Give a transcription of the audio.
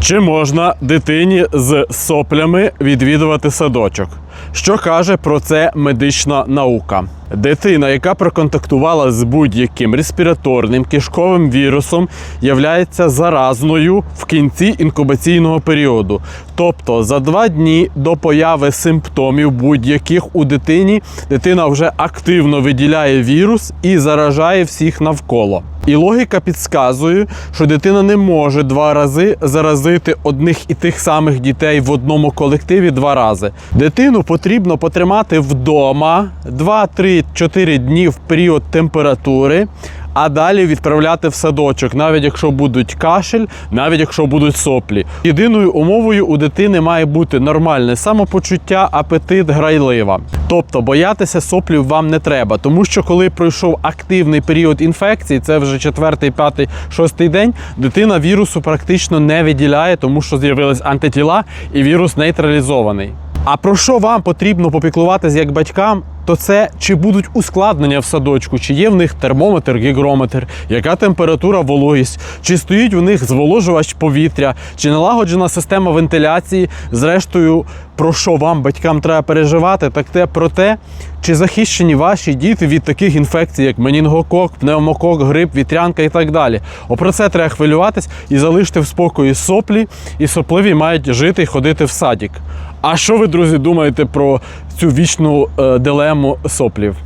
Чи можна дитині з соплями відвідувати садочок? Що каже про це медична наука? Дитина, яка проконтактувала з будь-яким респіраторним кишковим вірусом, являється заразною в кінці інкубаційного періоду. Тобто за два дні до появи симптомів будь-яких у дитині дитина вже активно виділяє вірус і заражає всіх навколо. І логіка підказує, що дитина не може два рази заразити одних і тих самих дітей в одному колективі два рази. Дитину потрібно потримати вдома 2-3-4 дні в період температури. А далі відправляти в садочок, навіть якщо будуть кашель, навіть якщо будуть соплі. Єдиною умовою у дитини має бути нормальне самопочуття, апетит, грайлива. Тобто боятися соплів вам не треба, тому що коли пройшов активний період інфекції, це вже четвертий, п'ятий, шостий день, дитина вірусу практично не виділяє, тому що з'явились антитіла і вірус нейтралізований. А про що вам потрібно попіклуватись як батькам? То це чи будуть ускладнення в садочку, чи є в них термометр, гігрометр, яка температура, вологість, чи стоїть у них зволожувач повітря, чи налагоджена система вентиляції. Зрештою, про що вам, батькам, треба переживати, так те про те, чи захищені ваші діти від таких інфекцій, як менінгокок, пневмокок, грип, вітрянка і так далі. О, про це треба хвилюватись і залишити в спокої соплі, і сопливі мають жити і ходити в садік. А що ви, друзі, думаєте про цю вічну е, дилему соплів?